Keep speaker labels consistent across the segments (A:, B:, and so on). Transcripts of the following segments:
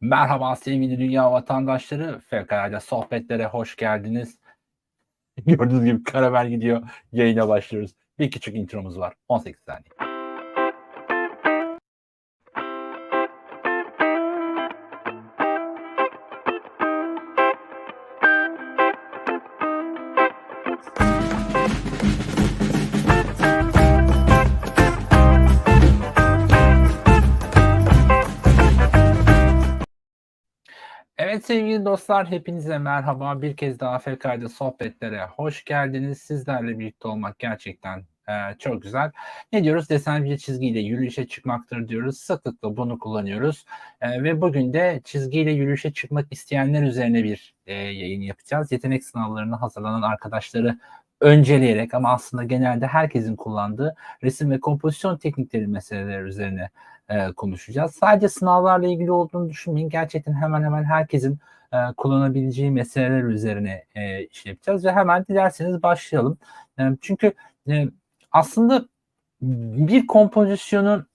A: Merhaba sevgili dünya vatandaşları. Fevkalade sohbetlere hoş geldiniz. Gördüğünüz gibi karamel gidiyor. Yayına başlıyoruz. Bir küçük intromuz var. 18 saniye. Dostlar hepinize merhaba. Bir kez daha FK'da sohbetlere hoş geldiniz. Sizlerle birlikte olmak gerçekten e, çok güzel. Ne diyoruz? Desen bir çizgiyle yürüyüşe çıkmaktır diyoruz. Sıklıkla bunu kullanıyoruz. E, ve bugün de çizgiyle yürüyüşe çıkmak isteyenler üzerine bir e, yayın yapacağız. Yetenek sınavlarına hazırlanan arkadaşları önceleyerek ama aslında genelde herkesin kullandığı resim ve kompozisyon teknikleri meseleler üzerine e, konuşacağız. Sadece sınavlarla ilgili olduğunu düşünmeyin. Gerçekten hemen hemen herkesin e, kullanabileceği meseleler üzerine e, iş yapacağız ve hemen dilerseniz başlayalım. E, çünkü e, aslında bir kompozisyonu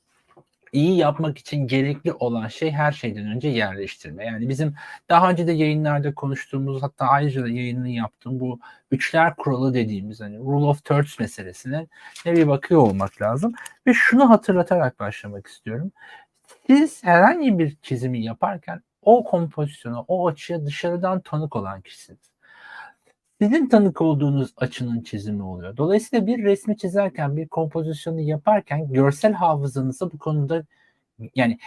A: iyi yapmak için gerekli olan şey her şeyden önce yerleştirme. Yani bizim daha önce de yayınlarda konuştuğumuz hatta ayrıca da yayınını yaptığım bu üçler kuralı dediğimiz hani rule of thirds meselesine ne bir bakıyor olmak lazım. Ve şunu hatırlatarak başlamak istiyorum. Siz herhangi bir çizimi yaparken o kompozisyona, o açıya dışarıdan tanık olan kişisiniz. Sizin tanık olduğunuz açının çizimi oluyor. Dolayısıyla bir resmi çizerken, bir kompozisyonu yaparken görsel hafızanızı bu konuda yani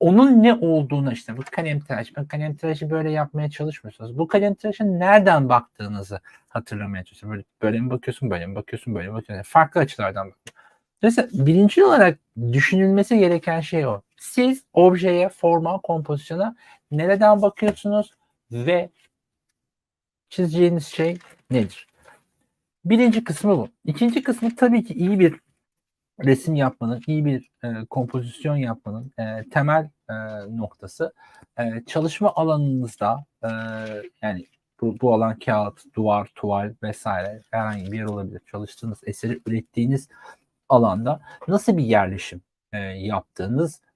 A: onun ne olduğunu işte bu kalem tıraş, ben kalem tıraşı böyle yapmaya çalışmıyorsunuz. Bu kalem tıraşın nereden baktığınızı hatırlamaya çalışıyorsunuz. Böyle, böyle mi bakıyorsun, böyle mi bakıyorsun, böyle mi bakıyorsun. Farklı açılardan bakıyorsun. Dolayısıyla birinci olarak düşünülmesi gereken şey o. Siz objeye, forma, kompozisyona nereden bakıyorsunuz ve çizeceğiniz şey nedir? Birinci kısmı bu. İkinci kısmı tabii ki iyi bir resim yapmanın, iyi bir e, kompozisyon yapmanın e, temel e, noktası. E, çalışma alanınızda e, yani bu, bu alan kağıt, duvar, tuval vesaire herhangi bir yer olabilir. Çalıştığınız eseri ürettiğiniz alanda nasıl bir yerleşim e, yaptığınızdır.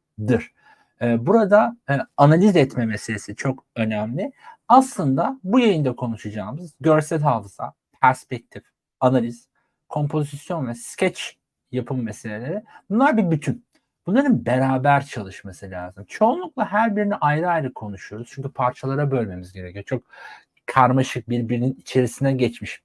A: E, burada e, analiz etme meselesi çok önemli. Aslında bu yayında konuşacağımız görsel hafıza, perspektif, analiz, kompozisyon ve sketch yapım meseleleri bunlar bir bütün. Bunların beraber çalışması lazım. Çoğunlukla her birini ayrı ayrı konuşuyoruz. Çünkü parçalara bölmemiz gerekiyor. Çok karmaşık birbirinin içerisine geçmiş,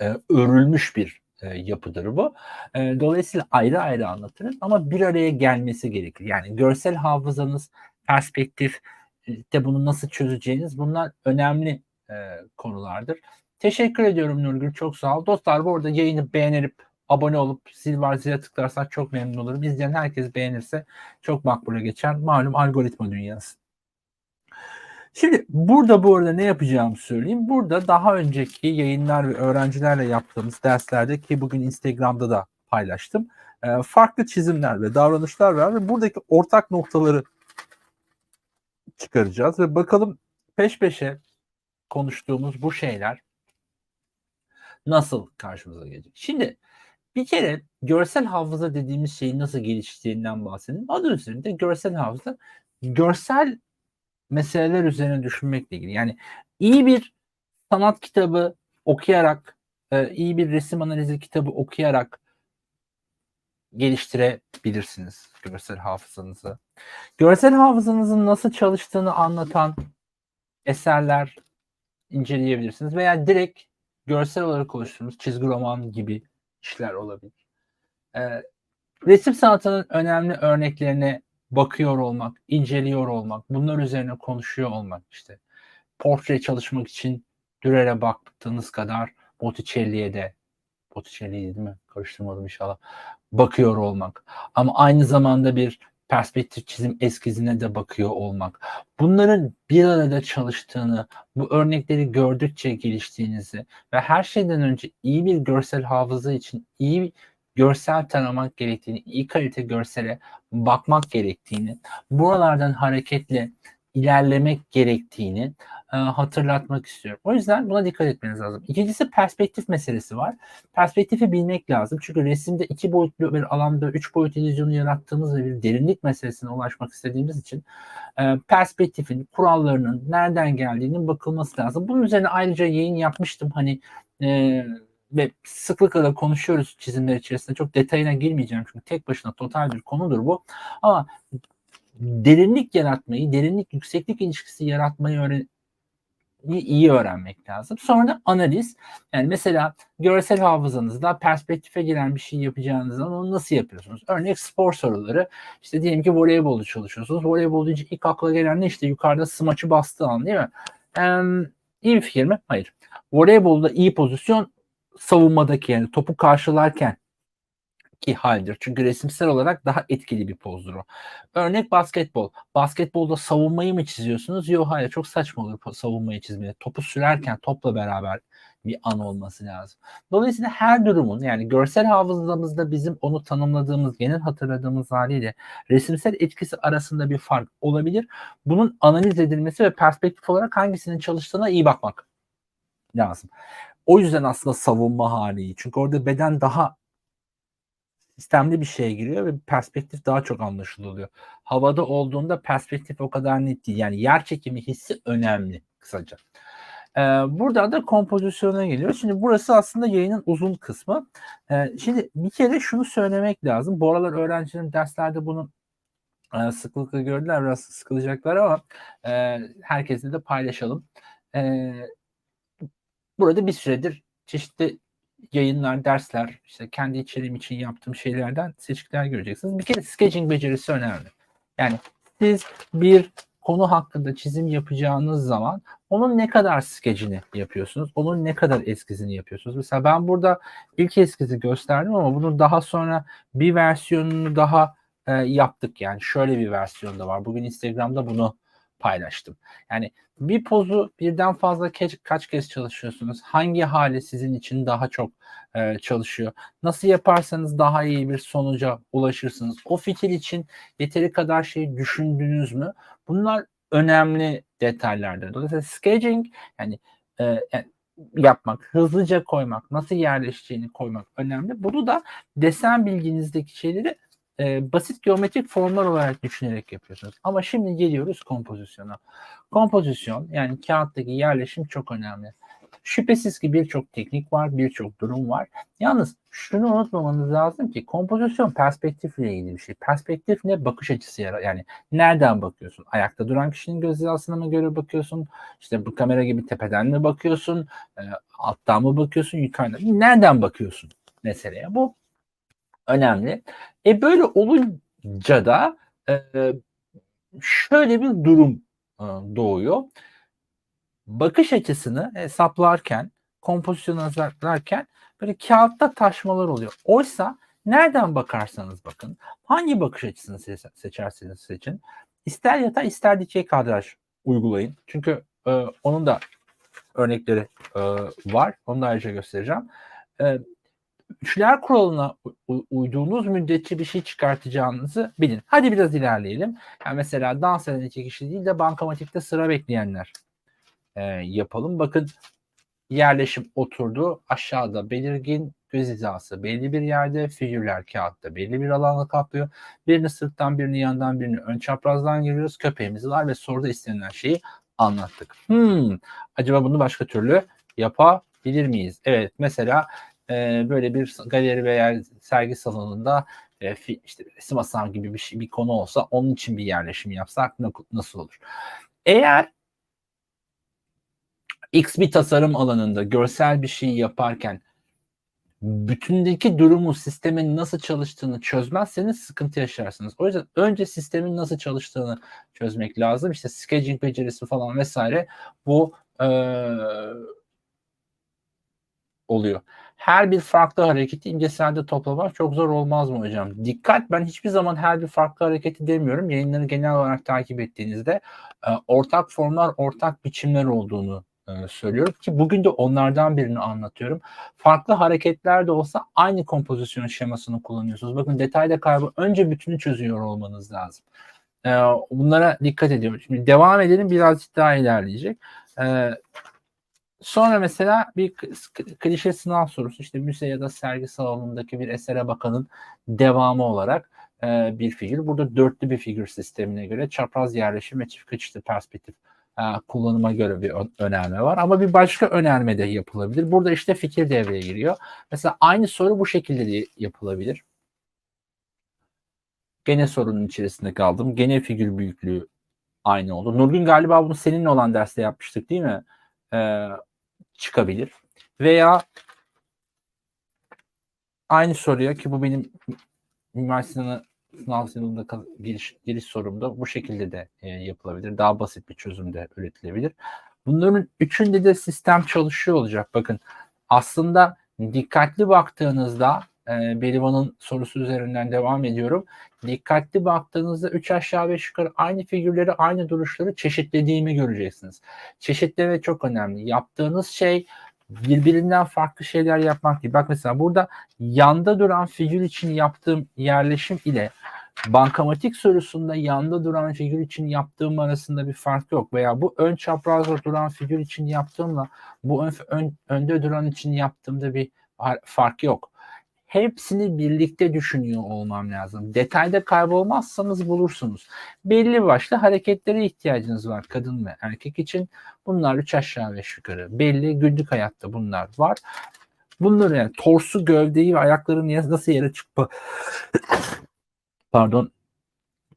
A: e, örülmüş bir e, yapıdır bu. E, dolayısıyla ayrı ayrı anlatırız ama bir araya gelmesi gerekir. Yani görsel hafızanız, perspektif, de bunu nasıl çözeceğiniz bunlar önemli e, konulardır. Teşekkür ediyorum Nurgül. Çok sağ ol. Dostlar bu arada yayını beğenip abone olup zil var zile tıklarsak çok memnun olurum. İzleyen herkes beğenirse çok makbule geçer. Malum algoritma dünyası. Şimdi burada bu arada ne yapacağımı söyleyeyim. Burada daha önceki yayınlar ve öğrencilerle yaptığımız derslerde ki bugün Instagram'da da paylaştım. E, farklı çizimler ve davranışlar var ve buradaki ortak noktaları çıkaracağız ve bakalım peş peşe konuştuğumuz bu şeyler nasıl karşımıza gelecek. Şimdi bir kere görsel hafıza dediğimiz şeyin nasıl geliştiğinden bahsedelim. Adı üzerinde görsel hafıza görsel meseleler üzerine düşünmekle ilgili. Yani iyi bir sanat kitabı okuyarak, iyi bir resim analizi kitabı okuyarak geliştirebilirsiniz görsel hafızanızı. Görsel hafızanızın nasıl çalıştığını anlatan eserler inceleyebilirsiniz veya direkt görsel olarak oluşturduğunuz çizgi roman gibi işler olabilir. Ee, resim sanatının önemli örneklerine bakıyor olmak, inceliyor olmak, bunlar üzerine konuşuyor olmak işte. Portre çalışmak için Dürer'e baktığınız kadar Botticelli'ye de Botticelli değil mi? Karıştırmadım inşallah. Bakıyor olmak. Ama aynı zamanda bir perspektif çizim eskizine de bakıyor olmak. Bunların bir arada çalıştığını, bu örnekleri gördükçe geliştiğinizi ve her şeyden önce iyi bir görsel hafıza için iyi görsel taramak gerektiğini, iyi kalite görsele bakmak gerektiğini, buralardan hareketle ilerlemek gerektiğini e, hatırlatmak istiyorum. O yüzden buna dikkat etmeniz lazım. İkincisi perspektif meselesi var. Perspektifi bilmek lazım. Çünkü resimde iki boyutlu bir alanda üç boyut illüzyonu yarattığımız ve bir derinlik meselesine ulaşmak istediğimiz için e, perspektifin, kurallarının nereden geldiğinin bakılması lazım. Bunun üzerine ayrıca yayın yapmıştım. Hani e, ve sıklıkla da konuşuyoruz çizimler içerisinde. Çok detayına girmeyeceğim çünkü tek başına total bir konudur bu. Ama derinlik yaratmayı, derinlik yükseklik ilişkisi yaratmayı öğren iyi öğrenmek lazım. Sonra da analiz. Yani mesela görsel hafızanızda perspektife giren bir şey yapacağınız zaman onu nasıl yapıyorsunuz? Örnek spor soruları. İşte diyelim ki voleybolda çalışıyorsunuz. Voleybol ilk akla gelen ne? İşte yukarıda smaçı bastığı an değil mi? Ee, iyi bir fikir mi? Hayır. Voleybolda iyi pozisyon savunmadaki yani topu karşılarken ki haldir. Çünkü resimsel olarak daha etkili bir pozdur o. Örnek basketbol. Basketbolda savunmayı mı çiziyorsunuz? Yok hayır çok saçma olur savunmayı çizmeye. Topu sürerken topla beraber bir an olması lazım. Dolayısıyla her durumun yani görsel hafızamızda bizim onu tanımladığımız, genel hatırladığımız haliyle resimsel etkisi arasında bir fark olabilir. Bunun analiz edilmesi ve perspektif olarak hangisinin çalıştığına iyi bakmak lazım. O yüzden aslında savunma hali. Çünkü orada beden daha sistemli bir şeye giriyor ve perspektif daha çok anlaşılıyor. Havada olduğunda perspektif o kadar net değil. Yani yer çekimi hissi önemli kısaca. Ee, burada da kompozisyona geliyor. Şimdi burası aslında yayının uzun kısmı. Ee, şimdi bir kere şunu söylemek lazım. Bu aralar öğrencilerim derslerde bunu e, sıklıkla gördüler. Biraz sıkılacaklar ama e, herkesle de paylaşalım. E, burada bir süredir çeşitli yayınlar, dersler, işte kendi içeriğim için yaptığım şeylerden seçkiler göreceksiniz. Bir kere sketching becerisi önemli. Yani siz bir konu hakkında çizim yapacağınız zaman onun ne kadar skecini yapıyorsunuz? Onun ne kadar eskizini yapıyorsunuz? Mesela ben burada ilk eskizi gösterdim ama bunun daha sonra bir versiyonunu daha e, yaptık. Yani şöyle bir versiyon da var. Bugün Instagram'da bunu paylaştım. Yani bir pozu birden fazla ke- kaç kez çalışıyorsunuz? Hangi hali sizin için daha çok e, çalışıyor? Nasıl yaparsanız daha iyi bir sonuca ulaşırsınız? O fikir için yeteri kadar şey düşündünüz mü? Bunlar önemli detaylardır. Dolayısıyla sketching yani, e, yani yapmak, hızlıca koymak, nasıl yerleşeceğini koymak önemli. Bunu da desen bilginizdeki şeyleri e, basit geometrik formlar olarak düşünerek yapıyorsunuz. Ama şimdi geliyoruz kompozisyona. Kompozisyon yani kağıttaki yerleşim çok önemli. Şüphesiz ki birçok teknik var, birçok durum var. Yalnız şunu unutmamanız lazım ki kompozisyon perspektifle ilgili bir şey. Perspektif ne? Bakış açısı yarar. Yani nereden bakıyorsun? Ayakta duran kişinin göz hizasına mı göre bakıyorsun? İşte bu kamera gibi tepeden mi bakıyorsun? E, alttan mı bakıyorsun? Yukarıdan. Nereden bakıyorsun meseleye? Bu önemli. E böyle olunca da e, şöyle bir durum e, doğuyor. Bakış açısını hesaplarken, kompozisyon hazırlarken böyle kağıtta taşmalar oluyor. Oysa nereden bakarsanız bakın, hangi bakış açısını seçerseniz seçin, ister yatay ister dikey kadraj uygulayın. Çünkü e, onun da örnekleri e, var. Onu da ayrıca göstereceğim. E, üçler kuralına uyduğunuz müddetçe bir şey çıkartacağınızı bilin. Hadi biraz ilerleyelim. Yani mesela dans eden kişi değil de bankamatikte sıra bekleyenler e, yapalım. Bakın yerleşim oturdu. Aşağıda belirgin göz hizası belli bir yerde. Figürler kağıtta belli bir alanla kaplıyor. Birini sırttan birini yandan birini ön çaprazdan giriyoruz. Köpeğimiz var ve soruda istenilen şeyi anlattık. Hmm, acaba bunu başka türlü yapabilir miyiz? Evet mesela e, böyle bir galeri veya sergi salonunda e, işte resim asam gibi bir şey bir konu olsa onun için bir yerleşim yapsak nasıl olur? Eğer X bir tasarım alanında görsel bir şey yaparken bütündeki durumu, sistemin nasıl çalıştığını çözmezseniz sıkıntı yaşarsınız. O yüzden önce sistemin nasıl çalıştığını çözmek lazım. İşte sketching becerisi falan vesaire bu e, oluyor her bir farklı hareketi imgeselde toplamak çok zor olmaz mı hocam? Dikkat ben hiçbir zaman her bir farklı hareketi demiyorum. Yayınları genel olarak takip ettiğinizde e, ortak formlar, ortak biçimler olduğunu e, söylüyorum ki bugün de onlardan birini anlatıyorum. Farklı hareketler de olsa aynı kompozisyon şemasını kullanıyorsunuz. Bakın detayda kaybı önce bütünü çözüyor olmanız lazım. E, bunlara dikkat ediyorum. Şimdi devam edelim birazcık daha ilerleyecek. E, sonra mesela bir klişe sınav sorusu işte müze ya da sergi salonundaki bir esere bakanın devamı olarak e, bir figür. Burada dörtlü bir figür sistemine göre çapraz yerleşim ve çift kaçışlı perspektif e, kullanıma göre bir önerme var. Ama bir başka önerme de yapılabilir. Burada işte fikir devreye giriyor. Mesela aynı soru bu şekilde de yapılabilir. Gene sorunun içerisinde kaldım. Gene figür büyüklüğü aynı oldu. Nurgün galiba bunu seninle olan derste yapmıştık değil mi? Ee, çıkabilir. Veya aynı soruya ki bu benim Mimar Sinan'ı sınav sınavında giriş, giriş sorumda bu şekilde de e, yapılabilir. Daha basit bir çözüm de üretilebilir. Bunların üçünde de sistem çalışıyor olacak. Bakın aslında dikkatli baktığınızda e, Belivan'ın sorusu üzerinden devam ediyorum. Dikkatli baktığınızda 3 aşağı 5 yukarı aynı figürleri, aynı duruşları çeşitlediğimi göreceksiniz. Çeşitleme çok önemli. Yaptığınız şey birbirinden farklı şeyler yapmak değil. Bak mesela burada yanda duran figür için yaptığım yerleşim ile bankamatik sorusunda yanda duran figür için yaptığım arasında bir fark yok. Veya bu ön çaprazda duran figür için yaptığımla bu ön, ön, önde duran için yaptığımda bir fark yok hepsini birlikte düşünüyor olmam lazım. Detayda kaybolmazsanız bulursunuz. Belli başlı hareketlere ihtiyacınız var kadın ve erkek için. Bunlar üç aşağı beş yukarı. Belli günlük hayatta bunlar var. Bunları yani torsu, gövdeyi ve ayakların nasıl yere çıkma pardon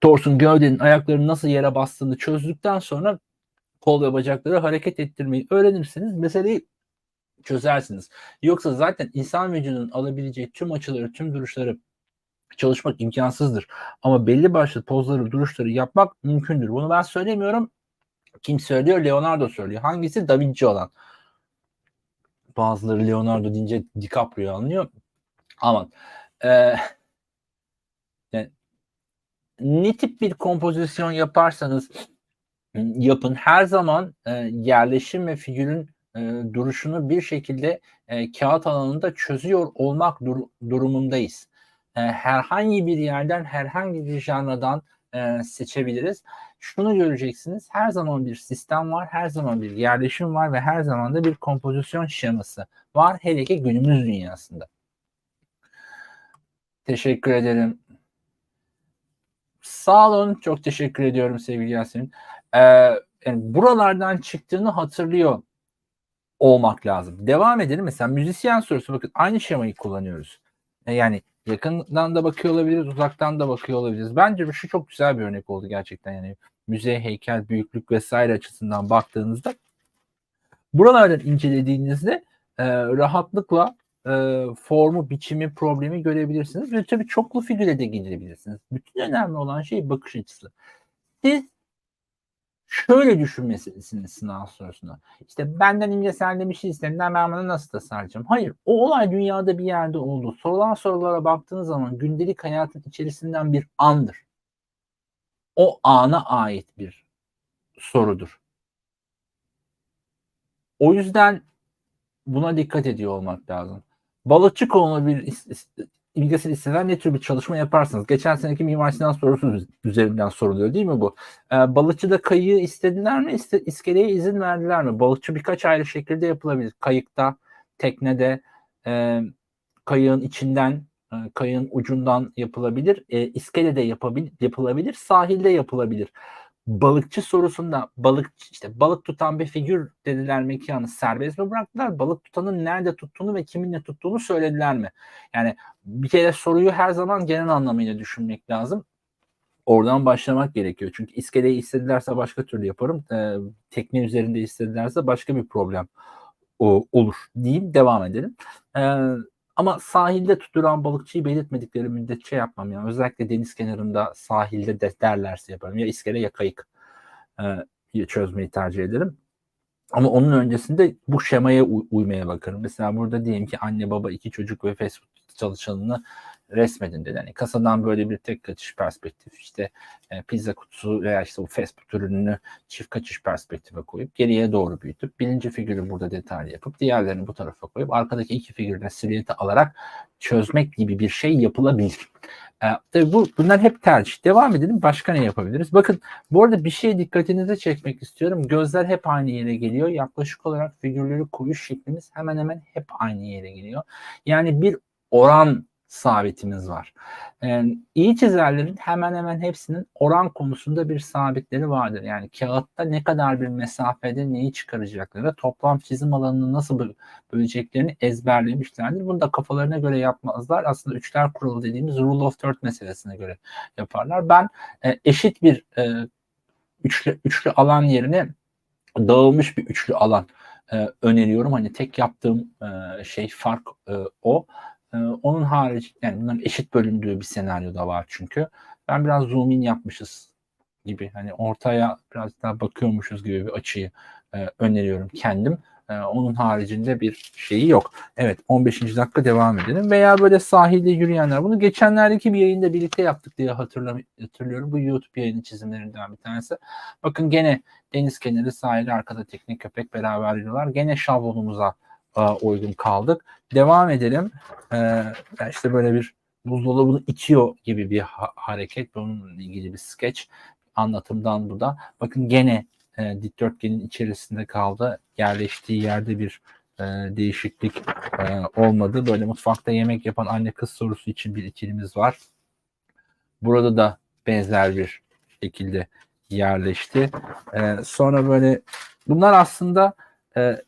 A: torsun, gövdenin, ayaklarının nasıl yere bastığını çözdükten sonra kol ve bacakları hareket ettirmeyi öğrenirsiniz. Meseleyi çözersiniz. Yoksa zaten insan vücudunun alabileceği tüm açıları, tüm duruşları çalışmak imkansızdır. Ama belli başlı pozları, duruşları yapmak mümkündür. Bunu ben söylemiyorum. Kim söylüyor? Leonardo söylüyor. Hangisi? Da Vinci olan. Bazıları Leonardo deyince DiCaprio anlıyor. Aman. Ee, yani, ne tip bir kompozisyon yaparsanız yapın her zaman e, yerleşim ve figürün e, duruşunu bir şekilde e, kağıt alanında çözüyor olmak dur- durumundayız. E, herhangi bir yerden, herhangi bir janradan e, seçebiliriz. Şunu göreceksiniz, her zaman bir sistem var, her zaman bir yerleşim var ve her zaman da bir kompozisyon şeması var. Hele ki günümüz dünyasında. Teşekkür ederim. Sağ olun. Çok teşekkür ediyorum sevgili Yasemin. Ee, yani buralardan çıktığını hatırlıyor olmak lazım. Devam edelim. Mesela müzisyen sorusu bakın aynı şemayı kullanıyoruz. E, yani yakından da bakıyor olabiliriz, uzaktan da bakıyor olabiliriz. Bence şu çok güzel bir örnek oldu gerçekten. Yani müze, heykel, büyüklük vesaire açısından baktığınızda buralardan incelediğinizde e, rahatlıkla e, formu, biçimi, problemi görebilirsiniz. Ve tabii çoklu figüre de gidebilirsiniz. Bütün önemli olan şey bakış açısı. Siz şöyle düşünmesiniz sınav sorusunda. İşte benden ince senden bir şey istediler ben bunu nasıl tasarlayacağım? Hayır o olay dünyada bir yerde oldu. Sorulan sorulara baktığınız zaman gündelik hayatın içerisinden bir andır. O ana ait bir sorudur. O yüzden buna dikkat ediyor olmak lazım. Balıkçı konulu bir ilgisini hisseden ne tür bir çalışma yaparsınız? Geçen seneki Mimar Sinan sorusu üzerinden soruluyor değil mi bu? Ee, balıkçıda kayığı istediler mi? İste, iskeleye izin verdiler mi? Balıkçı birkaç ayrı şekilde yapılabilir. Kayıkta, teknede, e, kayığın içinden, e, kayığın ucundan yapılabilir. E, iskelede yapabil, yapılabilir. Sahilde yapılabilir balıkçı sorusunda balık işte balık tutan bir figür dediler mekanı serbest mi bıraktılar? Balık tutanın nerede tuttuğunu ve kiminle tuttuğunu söylediler mi? Yani bir kere soruyu her zaman genel anlamıyla düşünmek lazım. Oradan başlamak gerekiyor. Çünkü iskeleyi istedilerse başka türlü yaparım. Ee, tekne üzerinde istedilerse başka bir problem o, olur diyeyim devam edelim. Ee, ama sahilde tutulan balıkçıyı belirtmedikleri müddetçe yapmam. Yani özellikle deniz kenarında sahilde de derlerse yaparım. Ya iskele ya kayık e, çözmeyi tercih ederim. Ama onun öncesinde bu şemaya uy- uymaya bakarım. Mesela burada diyelim ki anne baba iki çocuk ve fast food çalışanını resmedin dedi. Yani kasadan böyle bir tek kaçış perspektif işte e, pizza kutusu veya işte bu fast food ürününü çift kaçış perspektife koyup geriye doğru büyütüp birinci figürü burada detaylı yapıp diğerlerini bu tarafa koyup arkadaki iki figürden silüeti alarak çözmek gibi bir şey yapılabilir. E, tabii bu bunlar hep tercih. Devam edelim. Başka ne yapabiliriz? Bakın bu arada bir şey dikkatinizi çekmek istiyorum. Gözler hep aynı yere geliyor. Yaklaşık olarak figürleri koyuş şeklimiz hemen hemen hep aynı yere geliyor. Yani bir oran sabitimiz var. Yani iyi çizerlerin hemen hemen hepsinin oran konusunda bir sabitleri vardır. Yani kağıtta ne kadar bir mesafede neyi çıkaracakları, toplam çizim alanını nasıl böleceklerini ezberlemişlerdir. Bunu da kafalarına göre yapmazlar. Aslında üçler kuralı dediğimiz rule of third meselesine göre yaparlar. Ben e, eşit bir e, üçlü, üçlü alan yerine dağılmış bir üçlü alan e, öneriyorum. Hani tek yaptığım e, şey fark e, o. Ee, onun harici yani bunların eşit bölündüğü bir senaryo da var çünkü. Ben biraz zoom in yapmışız gibi hani ortaya biraz daha bakıyormuşuz gibi bir açıyı e, öneriyorum kendim. E, onun haricinde bir şeyi yok. Evet 15. dakika devam edelim. Veya böyle sahilde yürüyenler. Bunu geçenlerdeki bir yayında birlikte yaptık diye hatırlıyorum. Bu YouTube yayını çizimlerinden bir tanesi. Bakın gene deniz kenarı sahilde arkada teknik köpek beraber yürüyorlar. Gene şablonumuza uygun kaldık. Devam edelim. Ee, işte böyle bir buzdolabını itiyor gibi bir ha- hareket. Bununla ilgili bir sketch anlatımdan bu da. Bakın gene e, dikdörtgenin içerisinde kaldı. Yerleştiği yerde bir e, değişiklik e, olmadı. Böyle mutfakta yemek yapan anne kız sorusu için bir ikilimiz var. Burada da benzer bir şekilde yerleşti. E, sonra böyle bunlar aslında e,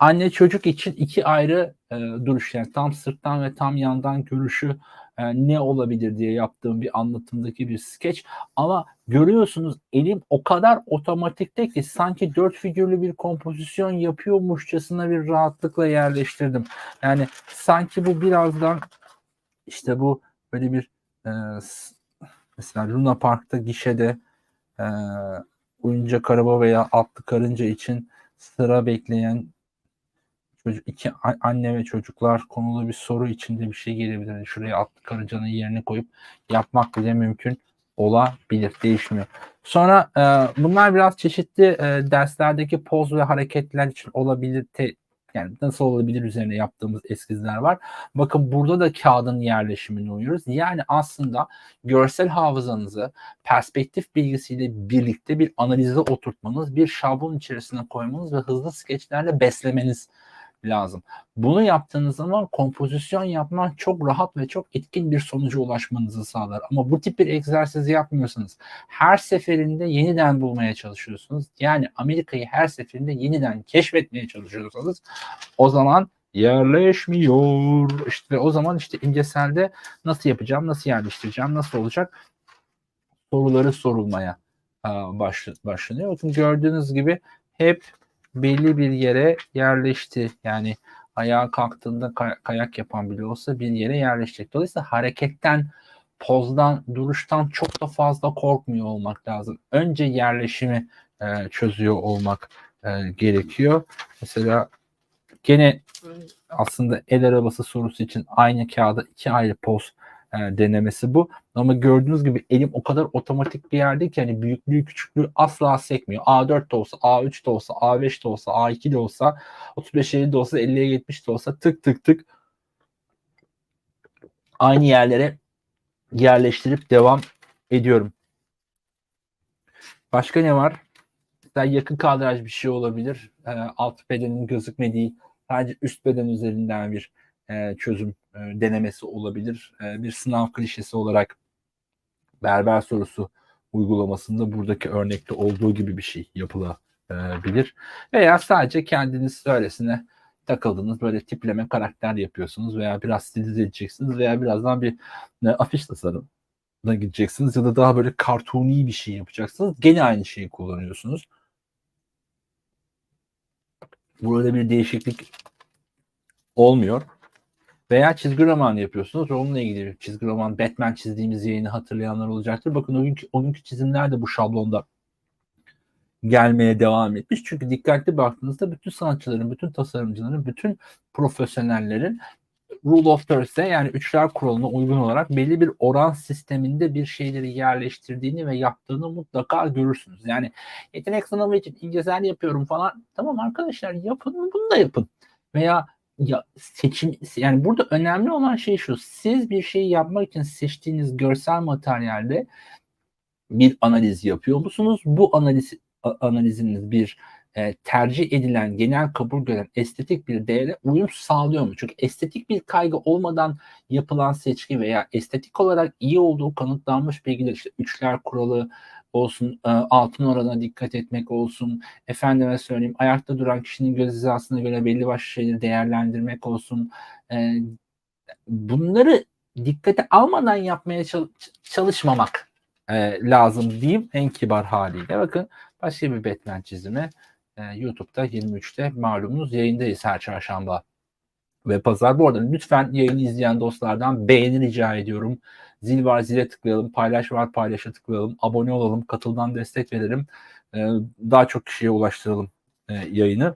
A: anne çocuk için iki ayrı e, duruş yani tam sırttan ve tam yandan görüşü e, ne olabilir diye yaptığım bir anlatımdaki bir skeç ama görüyorsunuz elim o kadar otomatikte ki sanki dört figürlü bir kompozisyon yapıyormuşçasına bir rahatlıkla yerleştirdim. Yani sanki bu birazdan işte bu böyle bir e, mesela Luna Park'ta gişede e, oyuncak araba veya atlı karınca için sıra bekleyen çocuk iki anne ve çocuklar konulu bir soru içinde bir şey gelebilir. Yani şuraya atlı karıncanın yerine koyup yapmak bile mümkün olabilir. Değişmiyor. Sonra e, bunlar biraz çeşitli e, derslerdeki poz ve hareketler için olabilir. Te, yani nasıl olabilir üzerine yaptığımız eskizler var. Bakın burada da kağıdın yerleşimini uyuyoruz. Yani aslında görsel hafızanızı perspektif bilgisiyle birlikte bir analize oturtmanız, bir şablon içerisine koymanız ve hızlı skeçlerle beslemeniz lazım. Bunu yaptığınız zaman kompozisyon yapmak çok rahat ve çok etkin bir sonuca ulaşmanızı sağlar. Ama bu tip bir egzersizi yapmıyorsanız her seferinde yeniden bulmaya çalışıyorsunuz. Yani Amerika'yı her seferinde yeniden keşfetmeye çalışıyorsanız o zaman yerleşmiyor. İşte o zaman işte inceselde nasıl yapacağım, nasıl yerleştireceğim, nasıl olacak soruları sorulmaya başlanıyor. Bakın gördüğünüz gibi hep belli bir yere yerleşti. Yani ayağa kalktığında kayak yapan bile olsa bir yere yerleşecek. Dolayısıyla hareketten, pozdan, duruştan çok da fazla korkmuyor olmak lazım. Önce yerleşimi e, çözüyor olmak e, gerekiyor. Mesela gene aslında el arabası sorusu için aynı kağıda iki ayrı poz e, denemesi bu. Ama gördüğünüz gibi elim o kadar otomatik bir yerde ki hani büyüklüğü küçüklüğü asla sekmiyor. A4 de olsa, A3 de olsa, A5 de olsa, A2 de olsa, 35 50 de olsa, 50'ye 70 de olsa tık tık tık aynı yerlere yerleştirip devam ediyorum. Başka ne var? Mesela yakın kadraj bir şey olabilir. E, alt bedenin gözükmediği sadece üst beden üzerinden bir e, çözüm e, denemesi olabilir. E, bir sınav klişesi olarak berber sorusu uygulamasında buradaki örnekte olduğu gibi bir şey yapılabilir. Veya sadece kendiniz öylesine takıldınız böyle tipleme karakter yapıyorsunuz veya biraz stilize edeceksiniz veya birazdan bir ne, afiş tasarımına gideceksiniz ya da daha böyle kartuni bir şey yapacaksınız. Gene aynı şeyi kullanıyorsunuz. Burada bir değişiklik olmuyor. Veya çizgi roman yapıyorsunuz onunla ilgili çizgi roman Batman çizdiğimiz yayını hatırlayanlar olacaktır. Bakın o günkü, o günkü çizimler de bu şablonda gelmeye devam etmiş. Çünkü dikkatli baktığınızda bütün sanatçıların, bütün tasarımcıların, bütün profesyonellerin rule of thirds'e yani üçler kuralına uygun olarak belli bir oran sisteminde bir şeyleri yerleştirdiğini ve yaptığını mutlaka görürsünüz. Yani yetenek sınavı için incezel yapıyorum falan. Tamam arkadaşlar yapın bunu da yapın. Veya ya seçim yani burada önemli olan şey şu. Siz bir şeyi yapmak için seçtiğiniz görsel materyalde bir analiz yapıyor musunuz? Bu analiz analiziniz bir e, tercih edilen, genel kabul gören estetik bir değere uyum sağlıyor mu? Çünkü estetik bir kaygı olmadan yapılan seçki veya estetik olarak iyi olduğu kanıtlanmış bilgiler işte üçler kuralı olsun, e, altın oranına dikkat etmek olsun, efendime söyleyeyim ayakta duran kişinin göz hizasına göre belli başlı şeyleri değerlendirmek olsun. E, bunları dikkate almadan yapmaya çalışmamak e, lazım diyeyim en kibar haliyle. Bakın başka bir Batman çizimi YouTube'da 23'te malumunuz yayındayız her çarşamba ve pazar. Bu arada lütfen yayını izleyen dostlardan beğeni rica ediyorum. Zil var zile tıklayalım, paylaş var paylaşa tıklayalım, abone olalım, katıldan destek verelim. E, daha çok kişiye ulaştıralım e, yayını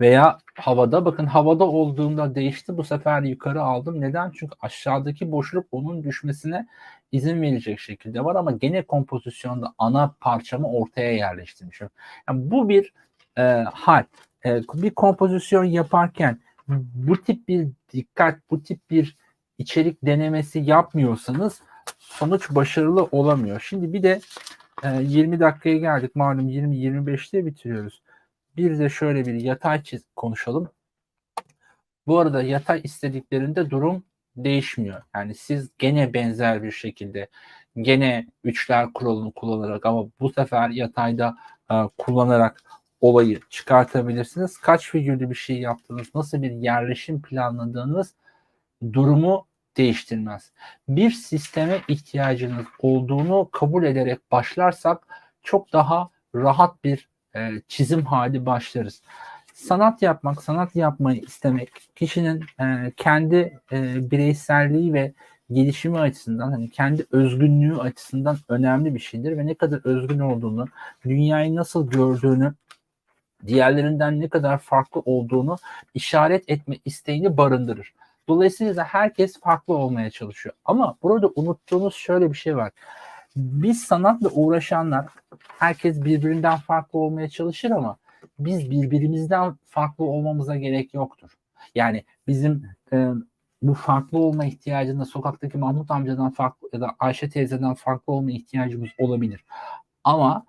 A: veya havada bakın havada olduğunda değişti bu sefer yukarı aldım. Neden? Çünkü aşağıdaki boşluk onun düşmesine izin verecek şekilde var ama gene kompozisyonda ana parçamı ortaya yerleştirmişim. Yani bu bir e, hal. E, bir kompozisyon yaparken bu tip bir dikkat, bu tip bir içerik denemesi yapmıyorsanız sonuç başarılı olamıyor. Şimdi bir de e, 20 dakikaya geldik. Malum 20-25'te bitiriyoruz. Bir de şöyle bir yatay çiz konuşalım. Bu arada yatay istediklerinde durum değişmiyor. Yani siz gene benzer bir şekilde gene üçler kuralını kullanarak ama bu sefer yatayda e, kullanarak olayı çıkartabilirsiniz. Kaç figürlü bir şey yaptınız, nasıl bir yerleşim planladığınız durumu değiştirmez. Bir sisteme ihtiyacınız olduğunu kabul ederek başlarsak çok daha rahat bir e, çizim hali başlarız. Sanat yapmak, sanat yapmayı istemek kişinin e, kendi e, bireyselliği ve gelişimi açısından hani kendi özgünlüğü açısından önemli bir şeydir ve ne kadar özgün olduğunu, dünyayı nasıl gördüğünü, diğerlerinden ne kadar farklı olduğunu işaret etme isteğini barındırır. Dolayısıyla herkes farklı olmaya çalışıyor. Ama burada unuttuğunuz şöyle bir şey var. Biz sanatla uğraşanlar herkes birbirinden farklı olmaya çalışır ama biz birbirimizden farklı olmamıza gerek yoktur. Yani bizim e, bu farklı olma ihtiyacında sokaktaki Mahmut amcadan farklı ya da Ayşe teyzeden farklı olma ihtiyacımız olabilir. Ama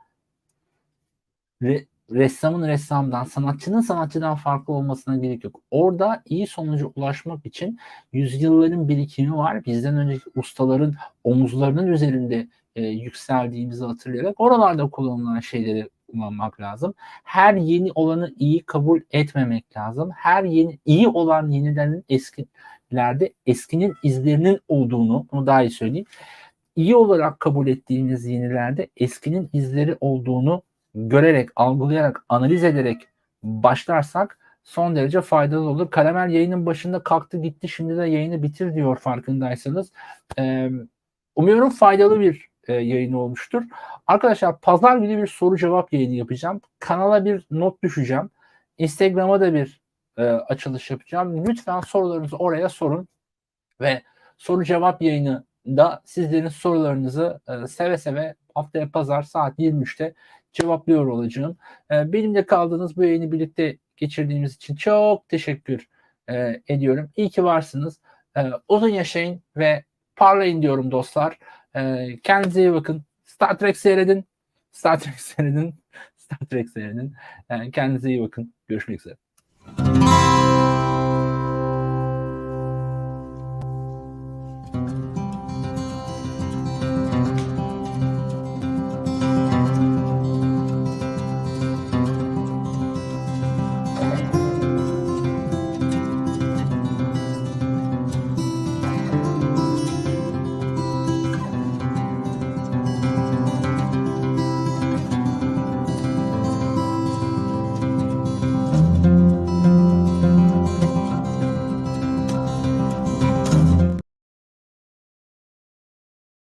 A: re, ressamın ressamdan, sanatçının sanatçıdan farklı olmasına gerek yok. Orada iyi sonuca ulaşmak için yüzyılların birikimi var. Bizden önceki ustaların omuzlarının üzerinde e, yükseldiğimizi hatırlayarak oralarda kullanılan şeyleri kullanmak lazım. Her yeni olanı iyi kabul etmemek lazım. Her yeni iyi olan yenilerin eskilerde eskinin izlerinin olduğunu, bunu daha iyi söyleyeyim. İyi olarak kabul ettiğimiz yenilerde eskinin izleri olduğunu görerek, algılayarak, analiz ederek başlarsak son derece faydalı olur. Karamel yayının başında kalktı gitti şimdi de yayını bitir diyor farkındaysanız. Ee, umuyorum faydalı bir e, yayın olmuştur. Arkadaşlar pazar günü bir soru cevap yayını yapacağım. Kanala bir not düşeceğim. Instagram'a da bir e, açılış yapacağım. Lütfen sorularınızı oraya sorun ve soru cevap yayınında sizlerin sorularınızı e, seve seve haftaya pazar saat 23'te cevaplıyor olacağım. E, benimle kaldığınız bu yayını birlikte geçirdiğimiz için çok teşekkür e, ediyorum. İyi ki varsınız. E, uzun yaşayın ve parlayın diyorum dostlar. E, kendinize iyi bakın. Star Trek seyredin. Star Trek seyredin. Star Trek seyredin. Kendinize iyi bakın. Görüşmek üzere.